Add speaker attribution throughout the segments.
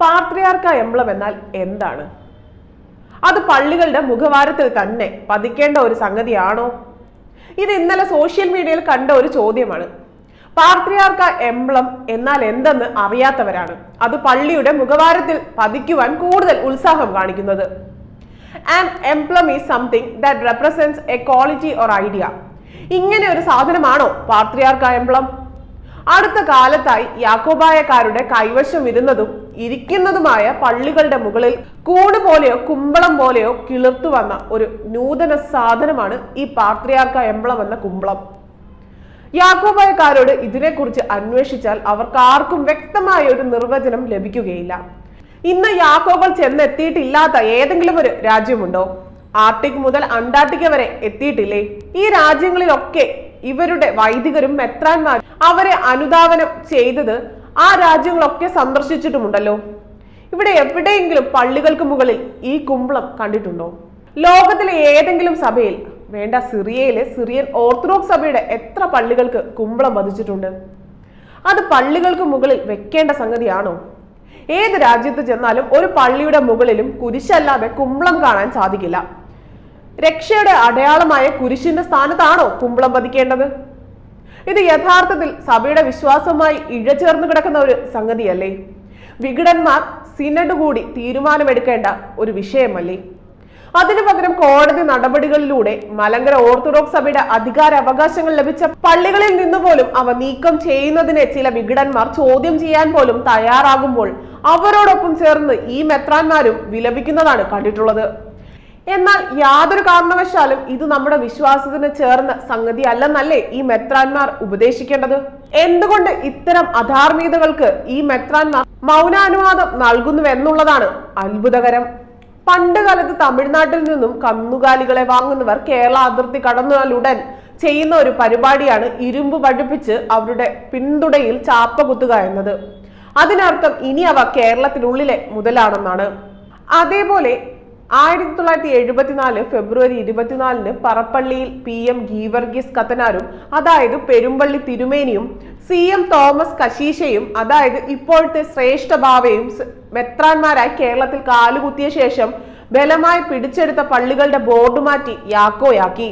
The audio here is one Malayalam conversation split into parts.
Speaker 1: പാത്രിയാർക്ക എംബ്ലം എന്നാൽ എന്താണ്? അത് പള്ളികളുടെ മുഖവാരത്തിൽ തന്നെ പതിക്കേണ്ട ഒരു സംഗതിയാണോ? ഇത് ഇന്നലെ സോഷ്യൽ മീഡിയയിൽ കണ്ട ഒരു ചോദ്യമാണ്. പാത്രിയാർക്ക എംബ്ലം എന്നാൽ എന്തെന്ന് അറിയാത്തവരാണ്. അത് പള്ളിയുടെ മുഖവാരത്തിൽ പതിക്കുവാൻ കൂടുതൽ ഉത്സാഹം കാണിക്കുന്നത്. And emblem is something that represents a quality or idea ഇങ്ങനെ ഒരു സാധനമാണോ പാത്രിയാർക്ക എംബ്ലം അടുത്ത കാലത്തായി യാക്കോബായക്കാരുടെ കൈവശം ഇരുന്നതും ഇരിക്കുന്നതുമായ പള്ളികളുടെ മുകളിൽ കൂട് പോലെയോ കുമ്പളം പോലെയോ കിളിർത്തു വന്ന ഒരു നൂതന സാധനമാണ് ഈ പാത്രിയാക്ക എംബ്ലം എന്ന കുമ്പളം. യാക്കോബായക്കാരോട് ഇതിനെക്കുറിച്ച് അന്വേഷിച്ചാൽ അവർക്ക് ആർക്കും വ്യക്തമായ ഒരു നിർവചനം ലഭിക്കുകയില്ല. ഇന്ന് യാക്കോബൾ ചെന്നെത്തിയിട്ടില്ലാത്ത ഏതെങ്കിലും ഒരു രാജ്യമുണ്ടോ? ആർട്ടിക് മുതൽ അന്റാർട്ടിക്ക വരെ എത്തിയിട്ടില്ലേ? ഈ രാജ്യങ്ങളിലൊക്കെ ഇവരുടെ വൈദികരും മെത്രാന്മാരും അവരെ അനുധാവനം ചെയ്തത് ആ രാജ്യങ്ങളൊക്കെ സന്ദർശിച്ചിട്ടുമുണ്ടല്ലോ. ഇവിടെ എവിടെയെങ്കിലും പള്ളികൾക്ക് മുകളിൽ ഈ കുമ്പളം കണ്ടിട്ടുണ്ടോ? ലോകത്തിലെ ഏതെങ്കിലും സഭയിൽ വേണ്ട സിറിയയിലെ സിറിയൻ ഓർത്തഡോക്സ് സഭയുടെ എത്ര പള്ളികൾക്ക് കുമ്പളം വധിച്ചിട്ടുണ്ട്? അത് പള്ളികൾക്ക് മുകളിൽ വെക്കേണ്ട സംഗതിയാണോ? ഏത് രാജ്യത്ത് ചെന്നാലും ഒരു പള്ളിയുടെ മുകളിലും കുരിശല്ലാതെ കുമ്പളം കാണാൻ സാധിക്കില്ല. രക്ഷയുടെ അടയാളമായ കുരിശിന്റെ സ്ഥാനത്താണോ കുമ്പളം പതിക്കേണ്ടത് ഇത് യഥാർത്ഥത്തിൽ സഭയുടെ വിശ്വാസവുമായി ഇഴചേർന്ന് കിടക്കുന്ന ഒരു സംഗതിയല്ലേ? വിഘടന്മാർ സിനഡ് കൂടി തീരുമാനമെടുക്കേണ്ട ഒരു വിഷയമല്ലേ? അതിനു പകരം കോടതി നടപടികളിലൂടെ മലങ്കര ഓർത്തഡോക്സ് സഭയുടെ അധികാര അവകാശങ്ങൾ ലഭിച്ച പള്ളികളിൽ നിന്നുപോലും അവ നീക്കം ചെയ്യുന്നതിനെ ചില വിഘടന്മാർ ചോദ്യം ചെയ്യാൻ പോലും തയ്യാറാകുമ്പോൾ അവരോടൊപ്പം ചേർന്ന് ഈ മെത്രാന്മാരും വിലപിക്കുന്നതാണ് കണ്ടിട്ടുള്ളത്. എന്നാൽ യാതൊരു കാരണവശാലും ഇത് നമ്മുടെ വിശ്വാസത്തിന് ചേർന്ന സംഗതി അല്ലെന്നല്ലേ ഈ മെത്രാന്മാർ ഉപദേശിക്കേണ്ടത്? എന്തുകൊണ്ട് ഇത്തരം അധാർമികതകൾക്ക് ഈ മെത്രാന്മാർ മൗനാനുവാദം നൽകുന്നുവെന്നുള്ളതാണ് അത്ഭുതകരം. പണ്ട് കാലത്ത് തമിഴ്നാട്ടിൽ നിന്നും കന്നുകാലികളെ വാങ്ങുന്നവർ കേരള അതിർത്തി കടന്നാലുടൻ ചെയ്യുന്ന ഒരു പരിപാടിയാണ് ഇരുമ്പ് പഠിപ്പിച്ച് അവരുടെ പിന്തുടയിൽ ചാപ്പ കുത്തുക എന്നത്. അതിനർത്ഥം ഇനി അവ കേരളത്തിനുള്ളിലെ മുതലാണെന്നാണ്. അതേപോലെ ആയിരത്തി തൊള്ളായിരത്തി എഴുപത്തിനാല് ഫെബ്രുവരി ഇരുപത്തിനാലിന് പറപ്പള്ളിയിൽ പി എം ഗീവർഗീസ് കത്തനാരും അതായത് പെരുമ്പള്ളി തിരുമേനിയും സി എം തോമസ് കശീശയും അതായത് ഇപ്പോഴത്തെ ശ്രേഷ്ഠ ഭാവയും മെത്രാന്മാരായി കേരളത്തിൽ കാലുകുത്തിയ ശേഷം ബലമായി പിടിച്ചെടുത്ത പള്ളികളുടെ ബോർഡ് മാറ്റി യാക്കോയാക്കി.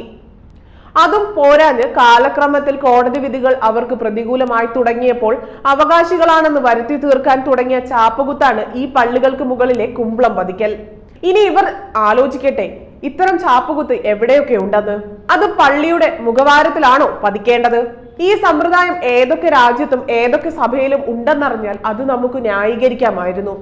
Speaker 1: അതും പോരാഞ്ഞ് കാലക്രമത്തിൽ കോടതി വിധികൾ അവർക്ക് പ്രതികൂലമായി തുടങ്ങിയപ്പോൾ അവകാശികളാണെന്ന് വരുത്തി തീർക്കാൻ തുടങ്ങിയ ചാപ്പകുത്താണ് ഈ പള്ളികൾക്ക് മുകളിലെ കുമ്പളം പതിക്കൽ. ഇനി ഇവർ ആലോചിക്കട്ടെ ഇത്തരം ചാപ്പുകുത്ത് എവിടെയൊക്കെ ഉണ്ടെന്ന്? അത് പള്ളിയുടെ മുഖവാരത്തിലാണോ പതിക്കേണ്ടത്? ഈ സമ്പ്രദായം ഏതൊക്കെ രാജ്യത്തും ഏതൊക്കെ സഭയിലും ഉണ്ടെന്നറിഞ്ഞാൽ അത് നമുക്ക് ന്യായീകരിക്കാമായിരുന്നു.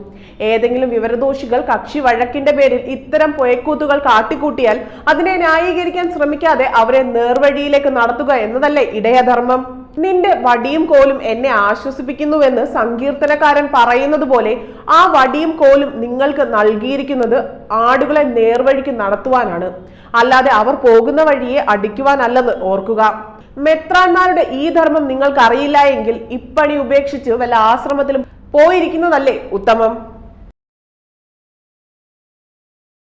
Speaker 1: ഏതെങ്കിലും വിവരദോഷികൾ കക്ഷി വഴക്കിന്റെ പേരിൽ ഇത്തരം പൊയക്കൂത്തുകൾ കാട്ടിക്കൂട്ടിയാൽ അതിനെ ന്യായീകരിക്കാൻ ശ്രമിക്കാതെ അവരെ നേർവഴിയിലേക്ക് നടത്തുക എന്നതല്ലേ ഇടയധർമ്മം. നിന്റെ വടിയും കോലും എന്നെ ആശ്വസിപ്പിക്കുന്നുവെന്ന് സങ്കീർത്തനക്കാരൻ പറയുന്നത് പോലെ ആ വടിയും കോലും നിങ്ങൾക്ക് നൽകിയിരിക്കുന്നത് ആടുകളെ നേർവഴിക്ക് നടത്തുവാനാണ്. അല്ലാതെ അവർ പോകുന്ന വഴിയെ അടിക്കുവാനല്ലെന്ന് ഓർക്കുക. മെത്രാന്മാരുടെ ഈ ധർമ്മം നിങ്ങൾക്ക് അറിയില്ല എങ്കിൽ ഇപ്പണി ഉപേക്ഷിച്ച് വല്ല ആശ്രമത്തിലും പോയിരിക്കുന്നതല്ലേ ഉത്തമം?